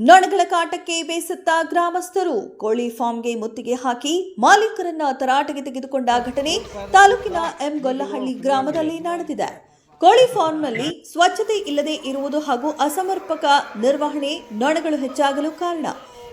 ನೊಣಗಳ ಕಾಟಕ್ಕೆ ಬೇಸತ್ತ ಗ್ರಾಮಸ್ಥರು ಕೋಳಿ ಫಾರ್ಮ್ಗೆ ಮುತ್ತಿಗೆ ಹಾಕಿ ಮಾಲೀಕರನ್ನ ತರಾಟೆಗೆ ತೆಗೆದುಕೊಂಡ ಘಟನೆ ತಾಲೂಕಿನ ಎಂ ಗೊಲ್ಲಹಳ್ಳಿ ಗ್ರಾಮದಲ್ಲಿ ನಡೆದಿದೆ. ಕೋಳಿ ಫಾರ್ಮ್ನಲ್ಲಿ ಸ್ವಚ್ಛತೆ ಇಲ್ಲದೆ ಇರುವುದು ಹಾಗೂ ಅಸಮರ್ಪಕ ನಿರ್ವಹಣೆ ನೊಣಗಳು ಹೆಚ್ಚಾಗಲು ಕಾರಣ.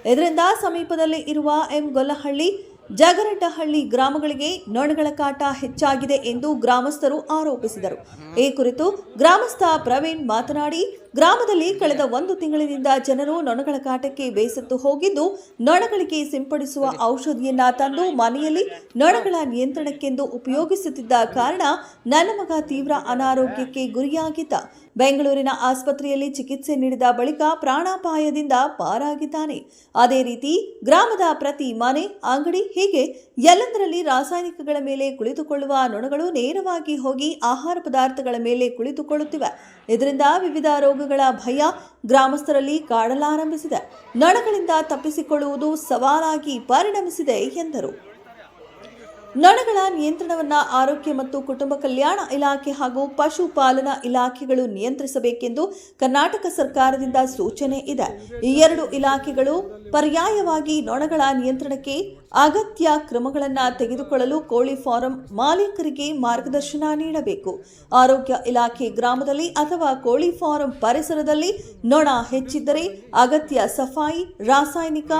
ಇದರಿಂದ ಸಮೀಪದಲ್ಲಿ ಇರುವ ಎಂ ಗೊಲ್ಲಹಳ್ಳಿ ಜಗರಡ್ಡಹಳ್ಳಿ ಗ್ರಾಮಗಳಿಗೆ ನೊಣಗಳ ಕಾಟ ಹೆಚ್ಚಾಗಿದೆ ಎಂದು ಗ್ರಾಮಸ್ಥರು ಆರೋಪಿಸಿದರು. ಈ ಕುರಿತು ಗ್ರಾಮಸ್ಥ ಪ್ರವೀಣ್ ಮಾತನಾಡಿ ಗ್ರಾಮದಲ್ಲಿ ಕಳೆದ ಒಂದು ತಿಂಗಳಿನಿಂದ ಜನರು ನೊಣಗಳ ಕಾಟಕ್ಕೆ ಬೇಸತ್ತು ಹೋಗಿದ್ದು, ನೊಣಗಳಿಗೆ ಸಿಂಪಡಿಸುವ ಔಷಧಿಯನ್ನ ತಂದು ಮನೆಯಲ್ಲಿ ನೊಣಗಳ ನಿಯಂತ್ರಣಕ್ಕೆಂದು ಉಪಯೋಗಿಸುತ್ತಿದ್ದ ಕಾರಣ ನನ್ನ ಮಗ ತೀವ್ರ ಅನಾರೋಗ್ಯಕ್ಕೆ ಗುರಿಯಾಗಿದ್ದ. ಬೆಂಗಳೂರಿನ ಆಸ್ಪತ್ರೆಯಲ್ಲಿ ಚಿಕಿತ್ಸೆ ನೀಡಿದ ಬಳಿಕ ಪ್ರಾಣಾಪಾಯದಿಂದ ಪಾರಾಗಿದ್ದಾನೆ. ಅದೇ ರೀತಿ ಗ್ರಾಮದ ಪ್ರತಿ ಮನೆ, ಅಂಗಡಿ ಹೀಗೆ ಎಲ್ಲದರಲ್ಲಿ ರಾಸಾಯನಿಕಗಳ ಮೇಲೆ ಕುಳಿತುಕೊಳ್ಳುವ ನೊಣಗಳು ನೇರವಾಗಿ ಹೋಗಿ ಆಹಾರ ಪದಾರ್ಥಗಳ ಮೇಲೆ ಕುಳಿತುಕೊಳ್ಳುತ್ತಿವೆ. ಇದರಿಂದ ವಿವಿಧ ರೋಗಗಳ ಭಯ ಗ್ರಾಮಸ್ಥರಲ್ಲಿ ಕಾಡಲಾರಂಭಿಸಿದೆ. ನಣಗಳಿಂದ ತಪ್ಪಿಸಿಕೊಳ್ಳುವುದು ಸವಾಲಾಗಿ ಪರಿಣಮಿಸಿದೆ ಎಂದರು. ನಣಗಳ ನಿಯಂತ್ರಣವನ್ನು ಆರೋಗ್ಯ ಮತ್ತು ಕುಟುಂಬ ಕಲ್ಯಾಣ ಇಲಾಖೆ ಹಾಗೂ ಪಶುಪಾಲನಾ ಇಲಾಖೆಗಳು ನಿಯಂತ್ರಿಸಬೇಕೆಂದು ಕರ್ನಾಟಕ ಸರ್ಕಾರದಿಂದ ಸೂಚನೆ ಇದೆ. ಈ ಎರಡು ಇಲಾಖೆಗಳು ಪರ್ಯಾಯವಾಗಿ ನೊಣಗಳ ನಿಯಂತ್ರಣಕ್ಕೆ ಅಗತ್ಯ ಕ್ರಮಗಳನ್ನು ತೆಗೆದುಕೊಳ್ಳಲು ಕೋಳಿ ಫಾರಂ ಮಾಲೀಕರಿಗೆ ಮಾರ್ಗದರ್ಶನ ನೀಡಬೇಕು. ಆರೋಗ್ಯ ಇಲಾಖೆ ಗ್ರಾಮದಲ್ಲಿ ಅಥವಾ ಕೋಳಿ ಫಾರಂ ಪರಿಸರದಲ್ಲಿ ನೊಣ ಹೆಚ್ಚಿದ್ದರೆ ಅಗತ್ಯ ಸಫಾಯಿ, ರಾಸಾಯನಿಕ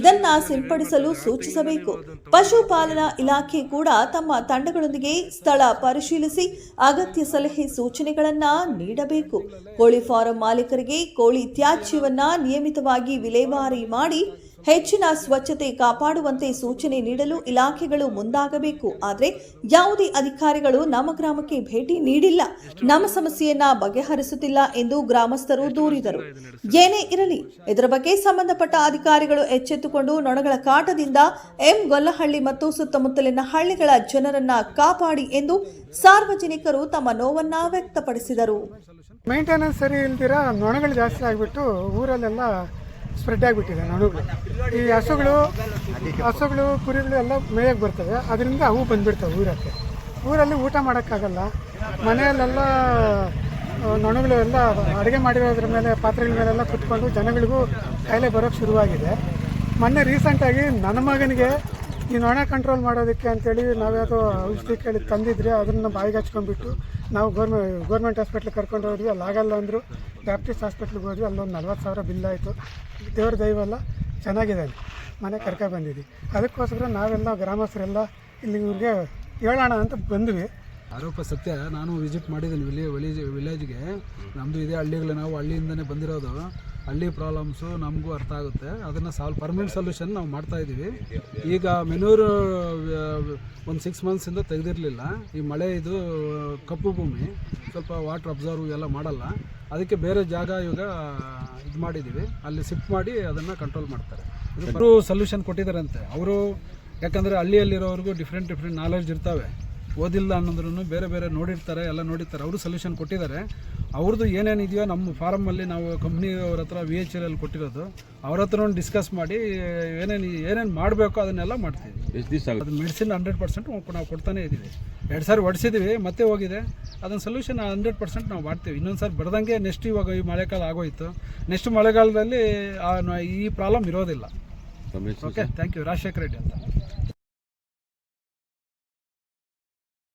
ಇದನ್ನ ಸಿಂಪಡಿಸಲು ಸೂಚಿಸಬೇಕು. ಪಶುಪಾಲನಾ ಇಲಾಖೆ ಕೂಡ ತಮ್ಮ ತಂಡಗಳೊಂದಿಗೆ ಸ್ಥಳ ಪರಿಶೀಲಿಸಿ ಅಗತ್ಯ ಸಲಹೆ ಸೂಚನೆಗಳನ್ನ ನೀಡಬೇಕು. ಕೋಳಿ ಫಾರಂ ಮಾಲೀಕರಿಗೆ ಕೋಳಿ ತ್ಯಾಜ್ಯವನ್ನ ನಿಯಮಿತವಾಗಿ ವಿಲೇವಾರಿ ಮಾಡಿ ಹೆಚ್ಚಿನ ಸ್ವಚ್ಛತೆ ಕಾಪಾಡುವಂತೆ ಸೂಚನೆ ನೀಡಲು ಇಲಾಖೆಗಳು ಮುಂದಾಗಬೇಕು. ಆದರೆ ಯಾವುದೇ ಅಧಿಕಾರಿಗಳು ನಮ್ಮ ಗ್ರಾಮಕ್ಕೆ ಭೇಟಿ ನೀಡಿಲ್ಲ. ನಮ್ಮ ಸಮಸ್ಯೆಯನ್ನ ಬಗೆಹರಿಸುತ್ತಿಲ್ಲ ಎಂದು ಗ್ರಾಮಸ್ಥರು ದೂರಿದರು. ಏನೇ ಇರಲಿ, ಇದರ ಬಗ್ಗೆ ಸಂಬಂಧಪಟ್ಟ ಅಧಿಕಾರಿಗಳು ಎಚ್ಚೆತ್ತುಕೊಂಡು ನೊಣಗಳ ಕಾಟದಿಂದ ಎಂ ಗೊಲ್ಲಹಳ್ಳಿ ಮತ್ತು ಸುತ್ತಮುತ್ತಲಿನ ಹಳ್ಳಿಗಳ ಜನರನ್ನ ಕಾಪಾಡಿ ಎಂದು ಸಾರ್ವಜನಿಕರು ತಮ್ಮ ನೋವನ್ನ ವ್ಯಕ್ತಪಡಿಸಿದರು. ಮೇಂಟೆನೆನ್ಸ್ ಸರಿ ಇಲ್ದಿರ, ನೊಣಗಳು ಜಾಸ್ತಿ ಆಗಿಬಿಟ್ಟು ಊರಲ್ಲೆಲ್ಲ ಸ್ಪ್ರೆಡ್ ಆಗಿಬಿಟ್ಟಿದೆ ನಡುಗಳು ಈ ಹಸುಗಳು ಹಸುಗಳು, ಕುರಿಗಳು ಎಲ್ಲ ಮೇಯಕ್ಕೆ ಬರ್ತವೆ. ಅದರಿಂದ ಅವು ಬಂದುಬಿಡ್ತವೆ ಊರಕ್ಕೆ. ಊರಲ್ಲಿ ಊಟ ಮಾಡೋಕ್ಕಾಗಲ್ಲ. ಮನೆಯಲ್ಲೆಲ್ಲ ನೊಣಗಳು ಎಲ್ಲ ಅಡುಗೆ ಮಾಡಿರೋದ್ರ ಮೇಲೆ, ಪಾತ್ರೆಗಳ ಮೇಲೆಲ್ಲ ಕುತ್ಕೊಂಡು ಜನಗಳಿಗೂ ಕಾಯಿಲೆ ಬರೋಕ್ಕೆ ಶುರುವಾಗಿದೆ. ಮೊನ್ನೆ ರೀಸೆಂಟಾಗಿ ನನ್ನ ಮಗನಿಗೆ ಈ ನೊಣ ಕಂಟ್ರೋಲ್ ಮಾಡೋದಕ್ಕೆ ಅಂತೇಳಿ ನಾವ್ಯಾವುದೋ ಔಷಧಿ ಕೇಳಿ ತಂದಿದ್ರೆ ಅದನ್ನು ಬಾಯಿಗೆ ಹಚ್ಕೊಂಡ್ಬಿಟ್ಟು ನಾವು ಗೌರ್ಮೆ ಗೌರ್ಮೆಂಟ್ ಹಾಸ್ಪಿಟ್ಲಿಗೆ ಕರ್ಕೊಂಡು ಹೋದ್ವಿ. ಅಲ್ಲಿ ಆಗಲ್ಲ ಅಂದರು. ಬ್ಯಾಪ್ಟಿಸ್ಟ್ ಹಾಸ್ಪಿಟ್ಲಿಗೆ ಹೋದ್ವಿ, ಅಲ್ಲೊಂದು ನಲ್ವತ್ತು ಸಾವಿರ ಬಿಲ್ ಆಯಿತು. ದೇವ್ರ ದೈವಲ್ಲ ಚೆನ್ನಾಗಿದೆ ಮನೆ ಕರ್ಕೊ ಬಂದಿದ್ವಿ. ಅದಕ್ಕೋಸ್ಕರ ನಾವೆಲ್ಲ ಗ್ರಾಮಸ್ಥರೆಲ್ಲ ಇಲ್ಲಿ ಇವ್ರಿಗೆ ಹೇಳೋಣ ಅಂತ ಬಂದ್ವಿ. ಆರೋಪ ಸತ್ಯ, ನಾನು ವಿಸಿಟ್ ಮಾಡಿದ್ದೀನಿ ವಿಲೇ ವಿಲೇಜ್, ವಿಲೇಜ್ಗೆ. ನಮ್ಮದು ಇದೇ ಹಳ್ಳಿಗಳು, ನಾವು ಹಳ್ಳಿಯಿಂದನೇ ಬಂದಿರೋದು. ಹಳ್ಳಿ ಪ್ರಾಬ್ಲಮ್ಸು ನಮಗೂ ಅರ್ಥ ಆಗುತ್ತೆ. ಅದನ್ನು ಸಾಲ್ವ್ ಪರ್ಮನೆಂಟ್ ಸೊಲ್ಯೂಷನ್ ನಾವು ಮಾಡ್ತಾ ಇದ್ದೀವಿ. ಈಗ ಮೆನೂರು ಒಂದು ಸಿಕ್ಸ್ ಮಂತ್ಸಿಂದ ತೆಗೆದಿರಲಿಲ್ಲ. ಈ ಮಳೆ ಇದು ಕಪ್ಪು ಭೂಮಿ. ಸ್ವಲ್ಪ ವಾಟ್ರ್ ಅಬ್ಸರ್ವ್ ಎಲ್ಲ ಮಾಡಲ್ಲ. ಅದಕ್ಕೆ ಬೇರೆ ಜಾಗ ಇವಾಗ ಇದು ಮಾಡಿದ್ದೀವಿ. ಅಲ್ಲಿ ಶಿಫ್ಟ್ ಮಾಡಿ ಅದನ್ನು ಕಂಟ್ರೋಲ್ ಮಾಡ್ತಾರೆ. ಅವರು ಸೊಲ್ಯೂಷನ್ ಕೊಟ್ಟಿದ್ದಾರಂತೆ. ಅವರು ಯಾಕಂದರೆ ಹಳ್ಳಿಯಲ್ಲಿರೋರಿಗೂ ಡಿಫ್ರೆಂಟ್ ಡಿಫ್ರೆಂಟ್ ನಾಲೆಡ್ಜ್ ಇರ್ತವೆ. ಓದಿಲ್ಲ ಅನ್ನೋದ್ರೂ ಬೇರೆ ಬೇರೆ ನೋಡಿರ್ತಾರೆ ಎಲ್ಲ ನೋಡಿರ್ತಾರೆ ಅವರು ಸೊಲ್ಯೂಷನ್ ಕೊಟ್ಟಿದ್ದಾರೆ. ಅವ್ರದ್ದು ಏನೇನಿದೆಯೋ ನಮ್ಮ ಫಾರಮಲ್ಲಿ ನಾವು ಕಂಪ್ನಿಯವ್ರ ಹತ್ರ ವಿ ಎಚ್ ಎಲ್ ಕೊಟ್ಟಿರೋದು ಅವ್ರ ಹತ್ರ ಡಿಸ್ಕಸ್ ಮಾಡಿ ಏನೇನು ಏನೇನು ಮಾಡಬೇಕು ಅದನ್ನೆಲ್ಲ ಮಾಡ್ತೀವಿ. ಎಷ್ಟು ದಿವಸ ಅದು ಮೆಡಿಸಿನ್ ಹಂಡ್ರೆಡ್ ಪರ್ಸೆಂಟ್ ನಾವು ಕೊಡ್ತಾನೆ ಇದ್ದೀವಿ. ಎರಡು ಸಾರಿ ಹೊಡಿಸಿದ್ದೀವಿ ಮತ್ತೆ ಹೋಗಿದೆ. ಅದನ್ನು ಸೊಲ್ಯೂಷನ್ ಹಂಡ್ರೆಡ್ ಪರ್ಸೆಂಟ್ ನಾವು ಮಾಡ್ತೀವಿ. ಇನ್ನೊಂದು ಸಾರಿ ಬರ್ದಂಗೆ ನೆಕ್ಸ್ಟ್ ಇವಾಗ ಈ ಮಳೆಗಾಲ ಆಗೋಯ್ತು. ನೆಕ್ಸ್ಟ್ ಮಳೆಗಾಲದಲ್ಲಿ ಈ ಪ್ರಾಬ್ಲಮ್ ಇರೋದಿಲ್ಲ. Okay thank you Rajashekar Reddy ಅಂತ.